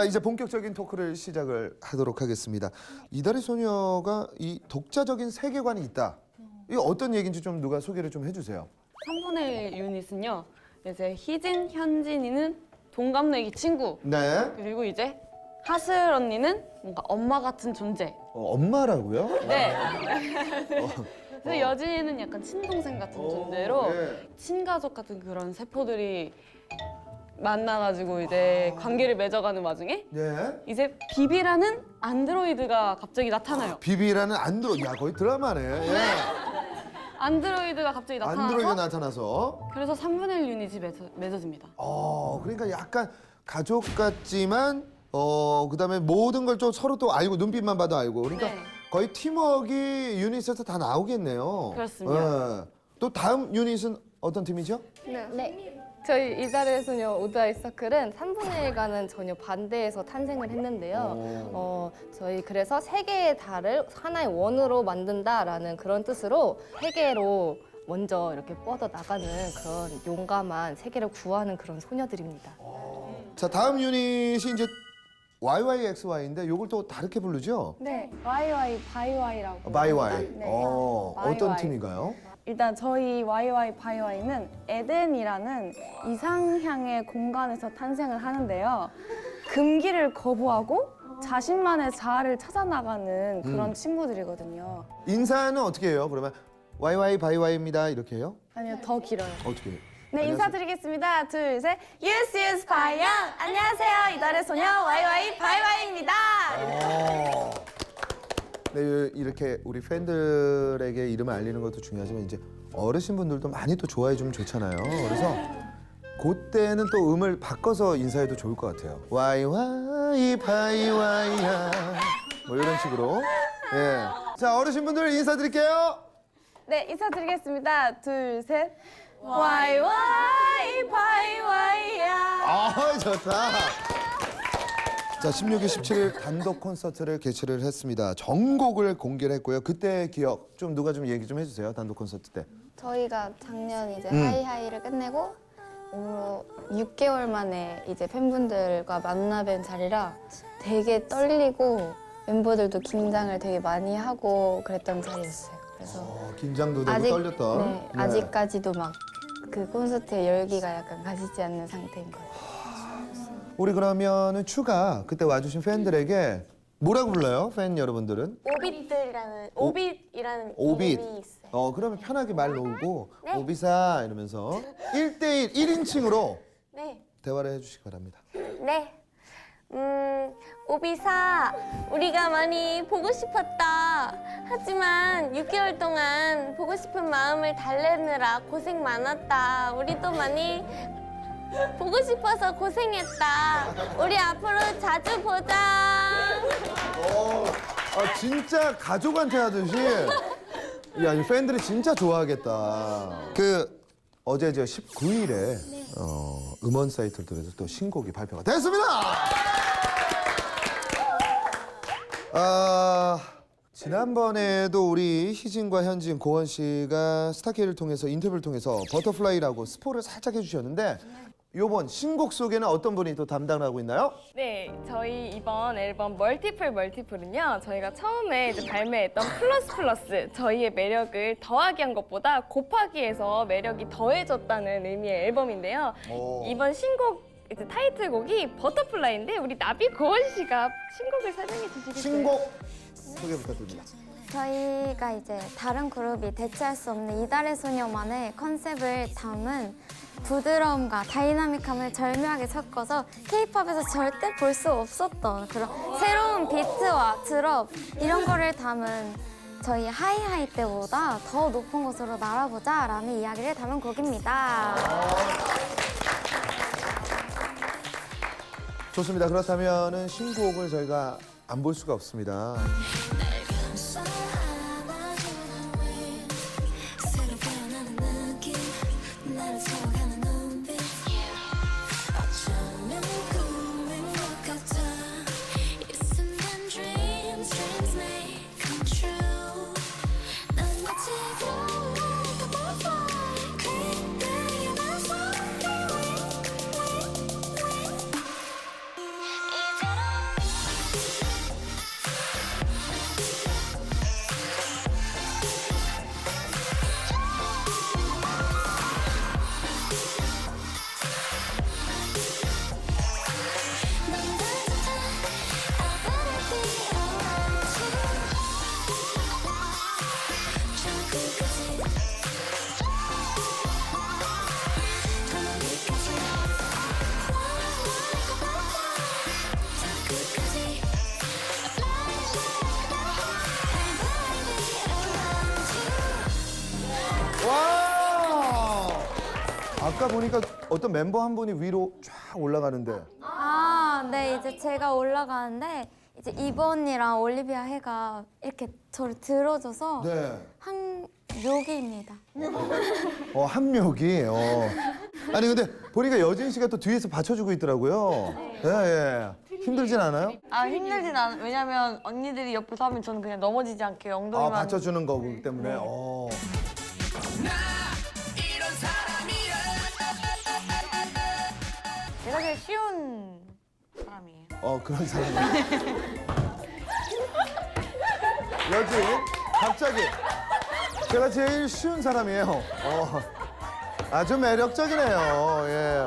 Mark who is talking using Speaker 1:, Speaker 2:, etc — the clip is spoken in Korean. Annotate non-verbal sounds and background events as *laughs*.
Speaker 1: 자, 이제 본격적인 토크를 시작을 하도록 하겠습니다. 이달의 소녀가 이 독자적인 세계관이 있다. 이 어떤 얘기인지 좀 누가 소개를 좀 해주세요.
Speaker 2: 3분의 1 유닛은요. 이제 희진, 현진이는 동갑내기 친구.
Speaker 1: 네.
Speaker 2: 그리고 이제 하슬 언니는 뭔가 엄마 같은 존재.
Speaker 1: 어, 엄마라고요?
Speaker 2: 네. *laughs* 그래서 여진이는 약간 친동생 같은 존재로
Speaker 1: 네.
Speaker 2: 친가족 같은 그런 세포들이 만나가지고 이제 관계를 맺어가는 와중에
Speaker 1: 네.
Speaker 2: 이제 비비라는 안드로이드가 갑자기 나타나요.
Speaker 1: 비비라는 안드로, 야 거의 드라마네. 예. *laughs*
Speaker 2: 안드로이드가 갑자기 나타나서
Speaker 1: 안드로이드가 나타나서.
Speaker 2: 그래서 3분의 1 유닛이 맺어, 맺어집니다.
Speaker 1: 어, 그러니까 약간 가족 같지만 어 그 다음에 모든 걸 좀 서로 또 알고 눈빛만 봐도 알고 그러니까
Speaker 2: 네.
Speaker 1: 거의 팀워크 유닛에서 다 나오겠네요.
Speaker 2: 그렇습니다.
Speaker 1: 예. 또 다음 유닛은 어떤 팀이죠?
Speaker 3: 네. 저희 이달의 소녀 오드아이 서클은 3분의 1과는 전혀 반대해서 탄생을 했는데요. 어, 저희 그래서 세 개의 달을 하나의 원으로 만든다라는 그런 뜻으로 세계로 먼저 이렇게 뻗어 나가는 그런 용감한 세계를 구하는 그런 소녀들입니다.
Speaker 1: 자 다음 유닛이 이제 YYXY인데 요걸 또 다르게 부르죠?
Speaker 4: 네, YY 바이와이라고.
Speaker 1: 바이와이.
Speaker 4: 네.
Speaker 1: 어,
Speaker 4: 바이와이.
Speaker 1: 어떤 팀인가요?
Speaker 4: 일단 저희 YY 바이와이는 에덴이라는 이상향의 공간에서 탄생을 하는데요. 금기를 거부하고 자신만의 자아를 찾아 나가는 그런
Speaker 1: 음.
Speaker 4: 친구들이거든요.
Speaker 1: 인사는 어떻게 해요? 그러면 YY 바이와이입니다 이렇게 해요?
Speaker 4: 아니요, 더 길어요.
Speaker 1: 어떻게 해요?
Speaker 4: 네. 인사드리겠습니다. 둘, 셋. 유스 유스 바이양. 안녕하세요. 이달의 소녀 YY 바이와이입니다.
Speaker 1: 어. 네, 이렇게 우리 팬들에게 이름을 알리는 것도 중요하지만 이제 어르신분들도 많이 또 좋아해 주면 좋잖아요. 그래서 그때는 또 음을 바꿔서 인사해도 좋을 것 같아요. 와이 와이 바이 와이야 뭐 이런 식으로. 예. 자 어르신분들 인사드릴게요.
Speaker 4: 네, 인사드리겠습니다. 둘, 셋. YY 바이 와이야.
Speaker 1: 아 좋다. 자 16일 17일 단독 콘서트를 개최를 했습니다. 전곡을 공개를 했고요. 그때 기억 좀 누가 좀 얘기 좀 해주세요. 단독 콘서트 때.
Speaker 3: 저희가 작년 이제
Speaker 1: 음.
Speaker 3: 하이하이를 끝내고 어, 6개월 만에 이제 팬분들과 만나뵌 자리라 되게 떨리고 멤버들도 긴장을 되게 많이 하고 그랬던 자리였어요. 그래서
Speaker 1: 어, 긴장도 되고
Speaker 3: 아직
Speaker 1: 떨렸던.
Speaker 3: 네, 아직까지도 막 그 콘서트의 열기가 약간 가시지 않는 상태인 것 같아요.
Speaker 1: 우리 그러면은 추가 그때 와주신 팬들에게 뭐라고 불러요? 팬 여러분들은?
Speaker 5: 오빛들이라는
Speaker 1: 오-
Speaker 5: 오빛이라는
Speaker 1: 오빛.
Speaker 5: 이름이 있어요.
Speaker 1: 어 그러면 편하게 말 놓고
Speaker 5: 네.
Speaker 1: 오비사 이러면서 1대1 1인칭으로 *laughs*
Speaker 5: 네,
Speaker 1: 대화를 해주시기 바랍니다.
Speaker 5: 네. 음, 오비사, 우리가 많이 보고 싶었다. 하지만 6개월 동안 보고 싶은 마음을 달래느라 고생 많았다. 우리도 많이 보고 싶어서 고생했다. 우리 앞으로 자주 보자.
Speaker 1: 어, 아 진짜 가족한테 하듯이. 야, 이 팬들이 진짜 좋아하겠다. 그 어제 저 19일에 어, 음원 사이트를 통해서 또 신곡이 발표가 됐습니다. 아 지난번에도 우리 희진과 현진, 고원 씨가 스타케이를 통해서 인터뷰를 통해서 버터플라이라고 스포를 살짝 해주셨는데 요번 신곡 속에는 어떤 분이 또 담당을 하고 있나요?
Speaker 6: 네, 저희 이번 앨범 멀티플 멀티플은요. 저희가 처음에 이제 발매했던 플러스 플러스 저희의 매력을 더하기 한 것보다 곱하기 해서 매력이 더해졌다는 의미의 앨범인데요.
Speaker 1: 오.
Speaker 6: 이번 신곡 이제 타이틀곡이 버터플라이인데 우리 나비 고원 씨가 신곡을 설명해 주시겠어요?
Speaker 1: 신곡 소개 부탁드립니다.
Speaker 3: 저희가 이제 다른 그룹이 대체할 수 없는 이달의 소녀만의 컨셉을 담은 부드러움과 다이나믹함을 절묘하게 섞어서 케이팝에서 절대 볼 수 없었던 그런 새로운 비트와 드롭 이런 거를 담은 저희 하이하이 때보다 더 높은 곳으로 날아보자 라는 이야기를 담은 곡입니다.
Speaker 1: 좋습니다. 그렇다면은 신곡을 저희가 안 볼 수가 없습니다. 아까 보니까 어떤 멤버 한 분이 위로 쫙 올라가는데.
Speaker 3: 아, 네, 이제 제가 올라가는데 이제 언니랑 올리비아 해가 이렇게 저를 들어줘서
Speaker 1: 네.
Speaker 3: 한 묘기입니다.
Speaker 1: 어, 합력이. 어. 아니 근데 보니까 여진 씨가 또 뒤에서 받쳐주고 있더라고요. 예, 예. 힘들진 않아요?
Speaker 7: 아 힘들진 않아. 왜냐면 언니들이 옆에서 하면 저는 그냥 넘어지지 않게
Speaker 1: 아,
Speaker 7: 엉덩이만.
Speaker 1: 받쳐주는 거기 때문에. 어.
Speaker 7: 제일 쉬운 사람이에요.
Speaker 1: 어 그런 사람이. 여진 갑자기 제가 제일 쉬운 사람이에요. 어. 아주 매력적이네요. 예.